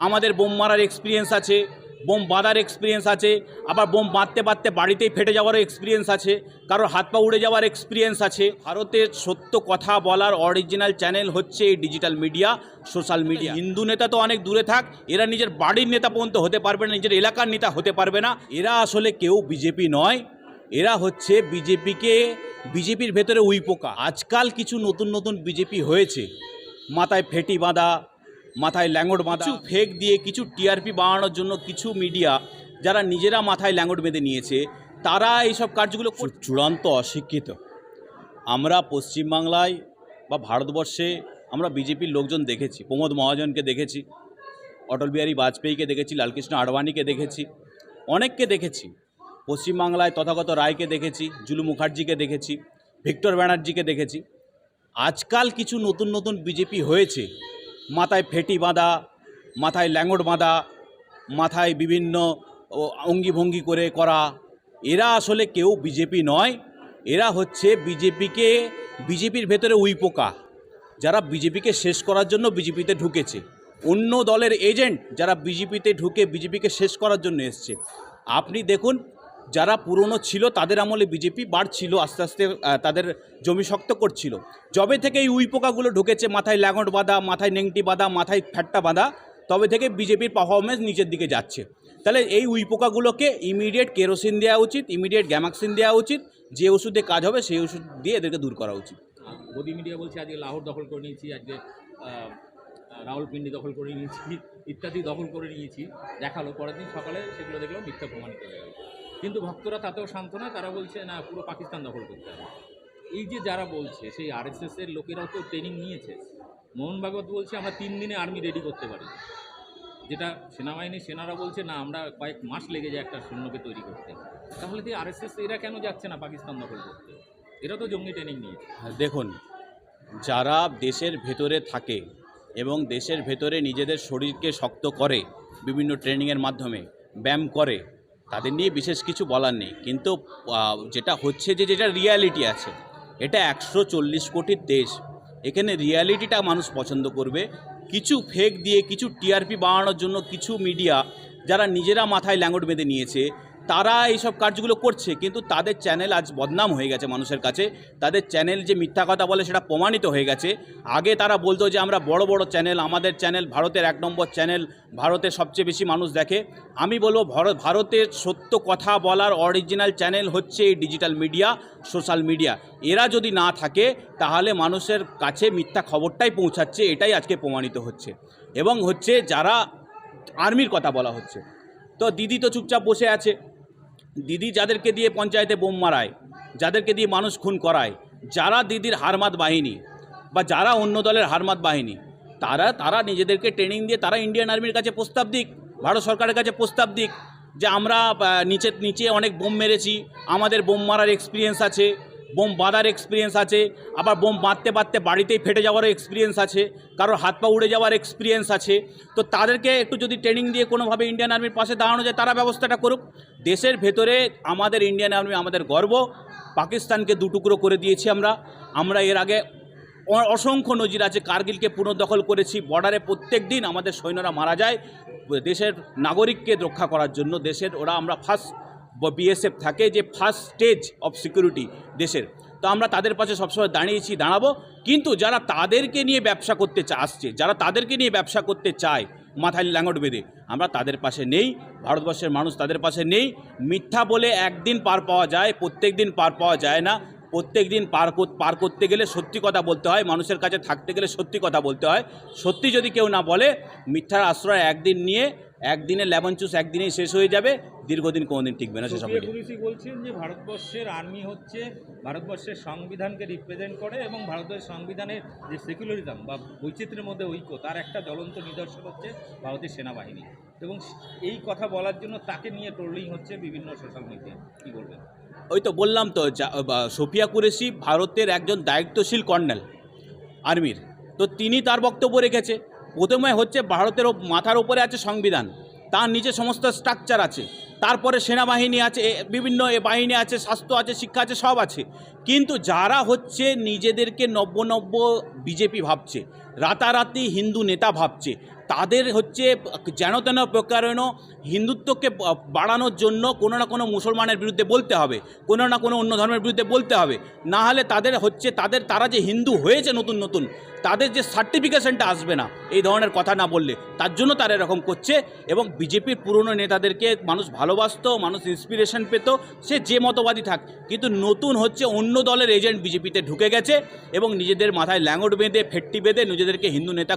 আমাদের বোম মারার এক্সপিরিয়েন্স আছে, বোম বাঁধার এক্সপিরিয়েন্স আছে, আবার বোম বাঁধতে বাঁধতে বাড়িতেই ফেটে যাওয়ারও এক্সপিরিয়েন্স আছে কারোর হাত পা উড়ে যাওয়ার এক্সপিরিয়েন্স আছে। ভারতের সত্য কথা বলার অরিজিনাল চ্যানেল হচ্ছে এই ডিজিটাল মিডিয়া সোশ্যাল মিডিয়া হিন্দু নেতা তো অনেক দূরে থাক, এরা নিজের বাড়ির নেতা পর্যন্ত হতে পারবে না, নিজের এলাকার নেতা হতে পারবে না। এরা আসলে কেউ বিজেপি নয়, এরা হচ্ছে বিজেপিকে, বিজেপির ভেতরে উইপোকা। আজকাল কিছু নতুন নতুন বিজেপি হয়েছে, মাথায় ফেটি বাঁধা মাথায় ল্যাঙ্গট বাঁধা। ফেক দিয়ে কিছু টিআরপি বাড়ানোর জন্য কিছু মিডিয়া যারা নিজেরা মাথায় ল্যাঙ্গট বেঁধে নিয়েছে, তারা এইসব কাজগুলো কর- চূড়ান্ত অশিক্ষিত। আমরা পশ্চিমবাংলায় বা ভারতবর্ষে আমরা বিজেপির লোকজন দেখেছি, প্রমোদ মহাজনকে দেখেছি, অটল বিহারী বাজপেয়ীকে দেখেছি, লালকৃষ্ণ আডবাণীকে দেখেছি, অনেককে দেখেছি। পশ্চিমবাংলায় তথাগত রায়কে দেখেছি, জুলু মুখার্জিকে দেখেছি, ভিক্টর ব্যানার্জিকে দেখেছি। আজকাল কিছু নতুন নতুন বিজেপি হয়েছে মাথায় ফেটি বাঁধা, মাথায় ল্যাঙ্গট বাঁধা, মাথায় বিভিন্ন অঙ্গি ভঙ্গি করে করা। এরা আসলে কেউ বিজেপি নয়, এরা হচ্ছে বিজেপিকে, বিজেপির ভেতরে উইপোকা যারা বিজেপিকে শেষ করার জন্য বিজেপিতে ঢুকেছে। অন্য দলের এজেন্ট যারা বিজেপিতে ঢুকে বিজেপিকে শেষ করার জন্য এসছে। আপনি দেখুন যারা পুরনো ছিল তাদের আমলে বিজেপি বাড়ছিল, আস্তে আস্তে তাদের জমি শক্ত করছিল। যবে থেকে এই উইপোকাগুলো ঢুকেছে, মাথায় ল্যাঙট বাঁধা, মাথায় নেংটি বাঁধা, মাথায় ফ্যাট্টা বাঁধা, তবে থেকে বিজেপির পারফরমেন্স নিচের দিকে যাচ্ছে। তাহলে এই উইপোকাগুলোকে ইমিডিয়েট কেরোসিন দেওয়া উচিত ইমিডিয়েট গ্যামাক্সিন দেওয়া উচিত, যে ওষুধে কাজ হবে সেই ওষুধ দিয়ে এদেরকে দূর করা উচিত। মোদি মিডিয়া বলছে, আজকে লাহোর দখল করে নিয়েছি, আজকে রাওয়ালপিন্ডি দখল করে নিয়েছি, ইত্যাদি দখল করে নিয়েছি, দেখাল, পরের দিন সকালে সেগুলো দেখলাম মিথ্যা প্রমাণিত হয়ে গেল। কিন্তু ভক্তরা তাতেও শান্ত না তারা বলছে, না, পুরো পাকিস্তান দখল করতে হবে। এই যে যারা বলছে, সেই আরএসএস এর লোকেরাও তো ট্রেনিং নিয়েছে। মোহন ভাগবত বলছে, আমরা তিন দিনে আর্মি রেডি করতে পারি। যেটা সেনাবাহিনী সেনারা বলছে, না, আমরা কয়েক মাস লেগে যায় একটা সৈন্যকে তৈরি করতে। তাহলে তো আরএসএস, এরা কেন যাচ্ছে না পাকিস্তান দখল করতে? এরা তো জঙ্গি ট্রেনিং নিয়েছে। দেখুন, যারা দেশের ভেতরে থাকে এবং দেশের ভেতরে নিজেদের শরীরকে শক্ত করে বিভিন্ন ট্রেনিংয়ের মাধ্যমে ব্যায়াম করে তাদের নিয়ে বিশেষ কিছু বলার নেই। কিন্তু যেটা হচ্ছে যে, যেটা রিয়ালিটি আছে, এটা একশো চল্লিশ কোটির দেশ। এখানে রিয়ালিটিটা মানুষ পছন্দ করবে। কিছু ফেক দিয়ে কিছু টিআরপি বাড়ানোর জন্য কিছু মিডিয়া যারা নিজেরা মাথায় ল্যাঙ্গুয়েজ বেঁধে নিয়েছে তারা এইসব কাজগুলো করছে, কিন্তু তাদের চ্যানেল আজ বদনাম হয়ে গেছে মানুষের কাছে। তাদের চ্যানেল যে মিথ্যা কথা বলে সেটা প্রমাণিত হয়ে গেছে। আগে তারা বলতো যে আমরা বড় বড় চ্যানেল আমাদের চ্যানেল ভারতের এক নম্বর চ্যানেল ভারতের সবচেয়ে বেশি মানুষ দেখে। আমি বলব ভারত, ভারতের সত্য কথা বলার অরিজিনাল চ্যানেল হচ্ছে এই ডিজিটাল মিডিয়া সোশ্যাল মিডিয়া এরা যদি না থাকে, তাহলে মানুষের কাছে মিথ্যা খবরটাই পৌঁছাচ্ছে, এটাই আজকে প্রমাণিত হচ্ছে। এবং হচ্ছে যারা আর্মির কথা বলা হচ্ছে। তো দিদি তো চুপচাপ বসে আছে। দিদি যাদেরকে দিয়ে পঞ্চায়েতে বোম মারায়, যাদেরকে দিয়ে মানুষ খুন করায়, যারা দিদির হারমাত বাহিনী বা যারা অন্য দলের হারমাত বাহিনী, তারা তারা নিজেদেরকে ট্রেনিং দিয়ে, তারা ইন্ডিয়ান আর্মির কাছে প্রস্তাব দিক, ভারত সরকারের কাছে প্রস্তাব দিক যে আমরা নিচে নিচে অনেক বোম মেরেছি, আমাদের বোম মারার এক্সপিরিয়েন্স আছে বোম বাঁধার এক্সপিরিয়েন্স আছে, আবার বোম বাঁধতে বাঁধতে বাড়িতেই ফেটে যাওয়ারও এক্সপিরিয়েন্স আছে, কারোর হাত পা উড়ে যাওয়ার এক্সপিরিয়েন্স আছে। তো তাদেরকে একটু যদি ট্রেনিং দিয়ে কোনোভাবে ইন্ডিয়ান আর্মির পাশে দাঁড়ানো যায়, তারা ব্যবস্থাটা করুক। দেশের ভেতরে আমাদের ইন্ডিয়ান আর্মি আমাদের গর্ব। পাকিস্তানকে দুটুকরো করে দিয়েছি আমরা। আমরা এর আগে অসংখ্য নজির আছে, কার্গিলকে পুনর্দখল করেছি। বর্ডারে প্রত্যেক দিন আমাদের সৈন্যরা মারা যায়। দেশের নাগরিককে রক্ষা করার জন্য দেশের ওরা আমরা ফার্স্ট বিএসএফ থাকে যে ফার্স্ট স্টেজ অফ সিকিউরিটি দেশের। তো আমরা তাদের পাশে সবসময় দাঁড়িয়েছি, দাঁড়াবো। কিন্তু যারা তাদেরকে নিয়ে ব্যবসা করতে চা- আসছে, যারা তাদেরকে নিয়ে ব্যবসা করতে চায় মাথায় ল্যাঙ্গট বেঁধে, আমরা তাদের পাশে নেই, ভারতবর্ষের মানুষ তাদের পাশে নেই। মিথ্যা বলে একদিন পার পাওয়া যায় প্রত্যেক দিন পার পাওয়া যায় না। প্রত্যেক দিন পার পার করতে গেলে সত্যি কথা বলতে হয়, মানুষের কাছে থাকতে গেলে সত্যি কথা বলতে হয়। সত্যি যদি কেউ না বলে, মিথ্যার আশ্রয় একদিন নিয়ে একদিনে লেমন চুস একদিনেই শেষ হয়ে যাবে দীর্ঘদিন কোনোদিন টিকবে না সেসব বলছেন যে ভারতবর্ষের আর্মি হচ্ছে ভারতবর্ষের সংবিধানকে রিপ্রেজেন্ট করে এবং ভারতের সংবিধানের যে সেকুলারিজম বা বৈচিত্র্যের মধ্যে ঐক্য তার একটা জ্বলন্ত নিদর্শন হচ্ছে ভারতের সেনাবাহিনী। এবং এই কথা বলার জন্য তাকে নিয়ে ট্রোলিং হচ্ছে বিভিন্ন সোশ্যাল মিডিয়া কী বলবেন? ওই তো বললাম তো সোফিয়া কুরেশি ভারতের একজন দায়িত্বশীল কর্নেল আর্মির। তো তিনি তার বক্তব্য রেখেছে। প্রথমে হচ্ছে ভারতের মাথার ওপরে আছে সংবিধান। তার নিচে সমস্ত স্ট্রাকচার আছে। তারপরে সেনাবাহিনী আছে বিভিন্ন এ বাহিনী আছে, স্বাস্থ্য আছে, শিক্ষা আছে, সব আছে। কিন্তু যারা হচ্ছে নিজেদেরকে নব্য নব্য বিজেপি ভাবছে, রাতারাতি হিন্দু নেতা ভাবছে, তাদের হচ্ছে যেন তেন প্রকারেণ হিন্দুত্বকে বাড়ানোর জন্য কোনো না কোনো মুসলমানের বিরুদ্ধে বলতে হবে, কোনো না কোনো অন্য ধর্মের বিরুদ্ধে বলতে হবে। না হলে তাদের হচ্ছে, তাদের, তারা যে হিন্দু হয়েছে নতুন নতুন, তাদের যে সার্টিফিকেশনটা আসবে না, এই ধরনের কথা না বললে, তার জন্য তারা এরকম করছে এবং বিজেপির পুরনো নেতাদেরকে মানুষ ভালোবাসতো, মানুষ ইন্সপিরেশন পেত, সে যে মতবাদী থাক। কিন্তু নতুন হচ্ছে অন্য দলের এজেন্ট বিজেপিতে ঢুকে গেছে এবং নিজেদের মাথায় ল্যাঙ্গট বেঁধে, ফেট্টি বেঁধে নিজেদেরকে হিন্দু নেতা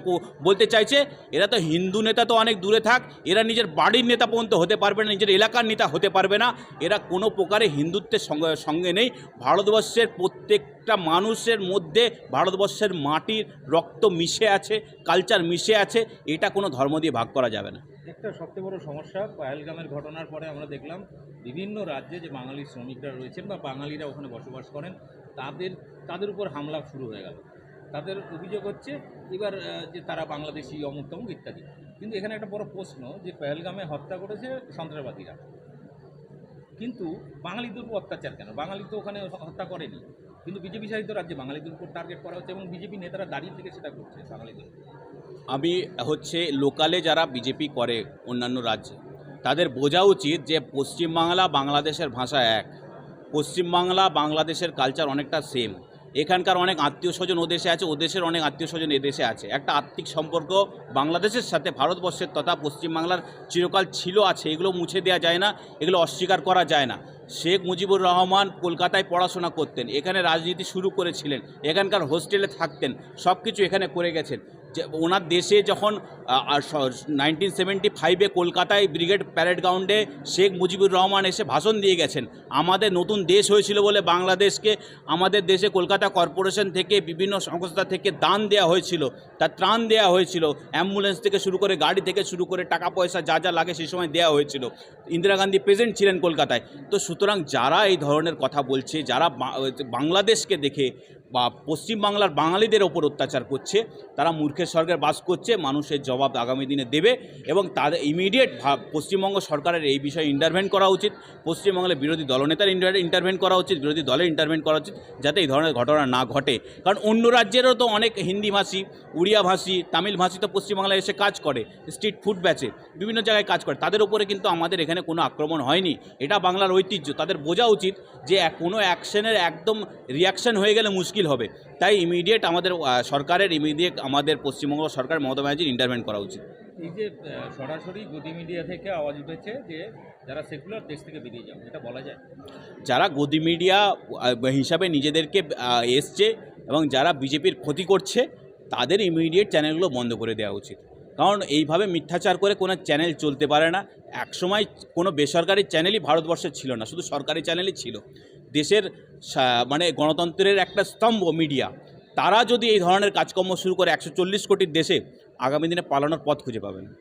বলতে চাইছে। এরা তো হিন্দু নেতা তো অনেক দূরে থাক, এরা নিজের বাড়ির নেতা পর্যন্ত হতে পারবে না, নিজের এলাকার নেতা হতে পারবে না। এরা কোনো প্রকারে হিন্দুত্বের সঙ্গে সঙ্গে নেই। ভারতবর্ষের প্রত্যেকটা মানুষের মধ্যে ভারতবর্ষের মাটির রক্ত মিশে আছে কালচার মিশে আছে। এটা কোনো ধর্ম দিয়ে ভাগ করা যাবে না। একটা সবচেয়ে বড় সমস্যা পায়েলগামের ঘটনার পরে আমরা দেখলাম বিভিন্ন রাজ্যে যে বাঙালি শ্রমিকরা রয়েছেন বা বাঙালিরা ওখানে বসবাস করেন, তাদের তাদের উপর হামলা শুরু হয়ে গেল। তাদের অভিযোগ হচ্ছে, এবার যে তারা বাংলাদেশি অমুক তমুক ইত্যাদি। কিন্তু এখানে একটা বড় প্রশ্ন যে পেহেলগামে হত্যা করেছে সন্ত্রাসবাদীরা। কিন্তু বাঙালিদের উপর অত্যাচার কেন? বাঙালি তো ওখানে হত্যা করেনি। কিন্তু বিজেপি শাসিত রাজ্যে বাঙালিদের উপর টার্গেট করা হচ্ছে এবং বিজেপি নেতারা দাঁড়িয়ে থেকে সেটা করছে বাঙালিদের। আমি হচ্ছে লোকালে যারা বিজেপি করে অন্যান্য রাজ্যে, তাদের বোঝা উচিত যে পশ্চিমবাংলা বাংলাদেশের ভাষা এক পশ্চিমবাংলা বাংলাদেশের কালচার অনেকটা সেম এখানকার অনেক আত্মীয় স্বজন ও দেশে আছে, ও দেশের অনেক আত্মীয় স্বজন এদেশে আছে। একটা আর্থিক সম্পর্ক বাংলাদেশের সাথে, ভারতবর্ষের তথা পশ্চিমবাংলার চিরকাল ছিল, আছে, এগুলো মুছে দেওয়া যায় না, এগুলো অস্বীকার করা যায় না। শেখ মুজিবুর রহমান কলকাতায় পড়াশোনা করতেন, এখানে রাজনীতি শুরু করেছিলেন, এখানকার হোস্টেলে থাকতেন সব কিছু এখানে করে গেছেন। যে, ওনার দেশে যখন নাইনটিন সেভেন্টি ফাইভে কলকাতায় ব্রিগেড প্যারেড গ্রাউন্ডে শেখ মুজিবুর রহমান এসে ভাষণ দিয়ে গেছেন। আমাদের নতুন দেশ হয়েছিল বলে বাংলাদেশকে, আমাদের দেশে কলকাতা কর্পোরেশন থেকে বিভিন্ন সংস্থা থেকে দান দেওয়া হয়েছিল তার ত্রাণ দেওয়া হয়েছিল, অ্যাম্বুলেন্স থেকে শুরু করে গাড়ি থেকে শুরু করে টাকা পয়সা যা যা লাগে সেই সময় দেওয়া হয়েছিল। ইন্দিরা গান্ধী প্রেজেন্ট ছিলেন কলকাতায়। তো সুতরাং যারা এই ধরনের কথা বলছে, যারা বাংলাদেশকে দেখে বা পশ্চিমবাংলার বাঙালিদের ওপর অত্যাচার করছে, তারা মূর্খের স্বর্গের বাস করছে, মানুষের জবাব আগামী দিনে দেবে এবং তাদের ইমিডিয়েট পশ্চিমবঙ্গ সরকারের এই বিষয়ে ইন্টারভেন করা উচিত। পশ্চিমবাংলার বিরোধী দলনেতার ইন্টারভেন করা উচিত, বিরোধী দলের ইন্টারভেন করা উচিত, যাতে এই ধরনের ঘটনা না ঘটে। কারণ অন্য রাজ্যেরও তো অনেক হিন্দি ভাষী উড়িয়া ভাষী তামিল ভাষী তো পশ্চিমবাংলায় এসে কাজ করে স্ট্রিট ফুড ব্যাচে বিভিন্ন জায়গায় কাজ করে। তাদের উপরে কিন্তু আমাদের এখানে কোনো আক্রমণ হয়নি। এটা বাংলার ঐতিহ্য। তাদের বোঝা উচিত যে কোনো অ্যাকশনের একদম রিয়াকশন হয়ে গেলে মুশকিল হবে। তাই ইমিডিয়েট আমাদের সরকারের ইমিডিয়েট আমাদের পশ্চিমবঙ্গ সরকার, মমতা ব্যানার্জির ইন্টারভেন করা উচিত। এই যে সরাসরি গদি মিডিয়া থেকে আওয়াজ উঠেছে যে যারা সেকুলার দেশ থেকে বেরিয়ে যাবে এটা বলা যায়? যারা গদি মিডিয়া হিসাবে নিজেদেরকে এসছে এবং যারা বিজেপির ক্ষতি করছে তাদের ইমিডিয়েট চ্যানেলগুলো বন্ধ করে দেওয়া উচিত। কারণ এইভাবে মিথ্যাচার করে কোনো চ্যানেল চলতে পারে না। একসময় কোনো বেসরকারি চ্যানেলই ভারতবর্ষে ছিল না শুধু সরকারি চ্যানেলই ছিল। দেশের মানে গণতন্ত্রের একটা স্তম্ভ মিডিয়া তারা যদি এই ধরনের কাজকর্ম শুরু করে একশো চল্লিশ কোটির দেশে, আগামী দিনে পালানোর পথ খুঁজে পাবে না।